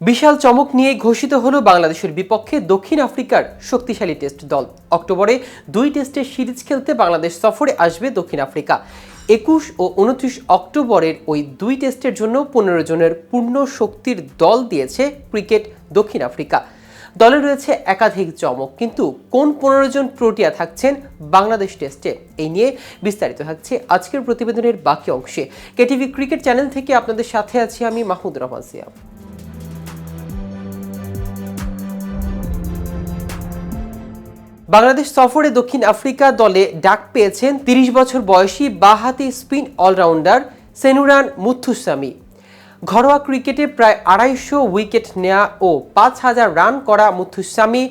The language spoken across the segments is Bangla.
বিশাল চমক নিয়ে ঘোষিত হলো বাংলাদেশের বিপক্ষে দক্ষিণ আফ্রিকার শক্তিশালী টেস্ট দল। অক্টোবরে দুই টেস্টের সিরিজ খেলতে বাংলাদেশ সফরে আসবে দক্ষিণ আফ্রিকা। একুশ ও উনত্রিশ অক্টোবরের ওই দুই টেস্টের জন্য পনেরো জনের পূর্ণ শক্তির দল দিয়েছে ক্রিকেট দক্ষিণ আফ্রিকা। দলে রয়েছে একাধিক চমক, কিন্তু কোন পনেরো জন প্রোটিয়া থাকছেন বাংলাদেশ টেস্টে? এই নিয়ে বিস্তারিত থাকছে আজকের প্রতিবেদনের বাকি অংশে। কেটিভি ক্রিকেট চ্যানেল থেকে আপনাদের সাথে আছি আমি মাহমুদ রহমান সিয়াম। বাংলাদেশ সফরে দক্ষিণ আফ্রিকা দলে ডাক পেয়েছেন তিরিশ বছর বয়সী বাহাতি স্পিন অলরাউন্ডার সেনুরান মুথুসামি। ঘরোয়া ক্রিকেটে প্রায় আড়াইশো উইকেট নেয়া ও পাঁচ হাজার রান করা মুথুসামি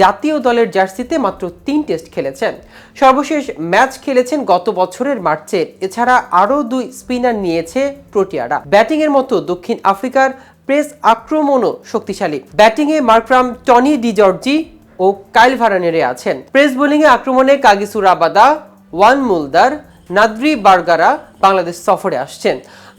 জাতীয় দলের জার্সিতে মাত্র তিন টেস্ট খেলেছেন। সর্বশেষ ম্যাচ খেলেছেন গত বছরের মার্চে। এছাড়া আরও দুই স্পিনার নিয়েছে প্রোটিয়ারা। ব্যাটিংয়ের মতো দক্ষিণ আফ্রিকার প্রেস আক্রমণও শক্তিশালী। ব্যাটিংয়ে মার্ক্রাম টনি ডি জর্জি ও কাইল ভারানেরে আছেন। প্রেস বোলিংয়ে আক্রমণে কাগিসুর আবাদা ওয়ান মুলদার, নাদ্রি বার্গারা বাংলাদেশ সফরে আসছেন।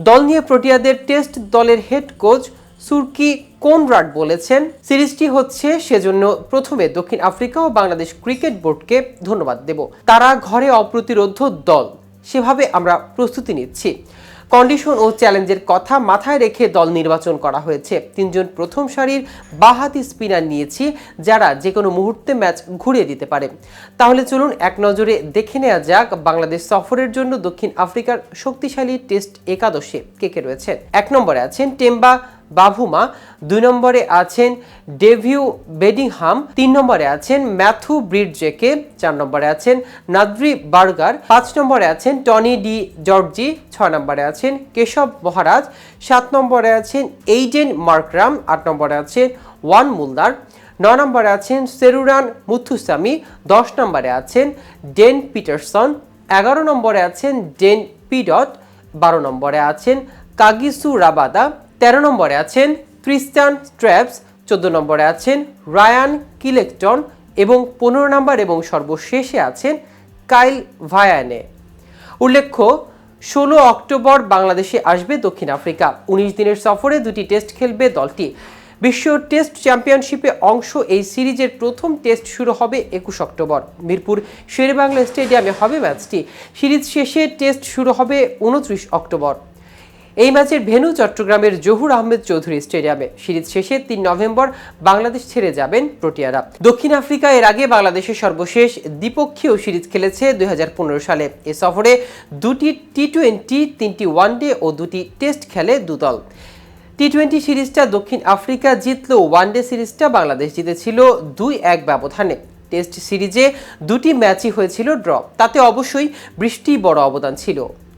দল নিয়ে প্রোটিয়াদের টেস্ট দলের হেড কোচ সুরকি কোন কোনরাড বলেছেন, সিরিজটি হচ্ছে সেজন্য প্রথমে দক্ষিণ আফ্রিকা ও বাংলাদেশ ক্রিকেট বোর্ডকে ধন্যবাদ দেব। তারা ঘরে অপ্রতিরোধ দল, সেভাবে আমরা প্রস্তুতি নিচ্ছি। কন্ডিশন ও চ্যালেঞ্জের কথা মাথায় রেখে দল নির্বাচন করা হয়েছে। তিনজন প্রথম সারির বাহাতি স্পিনার নিয়েছি, যারা যে কোনো মুহূর্তে ম্যাচ ঘুরিয়ে দিতে পারে। তাহলে চলুন এক নজরে দেখে নেওয়া যাক বাংলাদেশ সফরের জন্য দক্ষিণ আফ্রিকার শক্তিশালী টেস্ট একাদশে কে কে রয়েছে। এক নম্বরে আছেন টেম্বা বাভুমা দুই নম্বরে আছেন ডেভিউ বেডিংহাম তিন নম্বরে আছেন ম্যাথু ব্রিডজেকে চার নম্বরে আছেন নাদ্রি বার্গার পাঁচ নম্বরে আছেন টনি ডি জর্জি ছয় নম্বরে আছেন কেশব মহারাজ সাত নম্বরে আছেন এইডেন মার্করাম আট নম্বরে আছেন ওয়ান মুলদার নয় নম্বরে আছেন সেরুরান মুথুসামি দশ নম্বরে আছেন ডেন পিটারসন এগারো নম্বরে আছেন ডেন পিডট বারো নম্বরে আছেন কাগিসু রাবাদা তেরো নম্বরে আছেন ক্রিস্টান স্ট্র্যাপস চোদ্দ নম্বরে আছেন রায়ান কিলেকটন এবং পনেরো নম্বর এবং সর্বশেষে আছেন কাইল ভায়ানে। উল্লেখ্য, ষোলো অক্টোবর বাংলাদেশে আসবে দক্ষিণ আফ্রিকা। উনিশ দিনের সফরে দুটি টেস্ট খেলবে দলটি। বিশ্ব টেস্ট চ্যাম্পিয়নশিপে অংশ এই সিরিজের প্রথম টেস্ট শুরু হবে একুশ অক্টোবর। মিরপুর শেরেবাংলা স্টেডিয়ামে হবে ম্যাচটি। সিরিজ শেষে টেস্ট শুরু হবে উনত্রিশ অক্টোবর। এই ম্যাচের ভেন্যু চট্টগ্রামের জহুর আহমেদ চৌধুরী স্টেডিয়ামে। সিরিজ শেষে তিন নভেম্বর বাংলাদেশ ছেড়ে যাবেন প্রোটিয়ারা। দক্ষিণ আফ্রিকা এর আগে বাংলাদেশের সর্বশেষ দ্বিপক্ষীয় সিরিজ খেলেছে দুই হাজার পনেরো সালে। এ সফরে দুটি টি টোয়েন্টি তিনটি ওয়ানডে ও দুটি টেস্ট খেলে দুদল টি টোয়েন্টি সিরিজটা দক্ষিণ আফ্রিকা জিতলেও ওয়ানডে সিরিজটা বাংলাদেশ জিতেছিল দুই এক ব্যবধানে। টেস্ট সিরিজে দুটি ম্যাচই হয়েছিল ড্র। তাতে অবশ্যই বৃষ্টি বড় অবদান ছিল।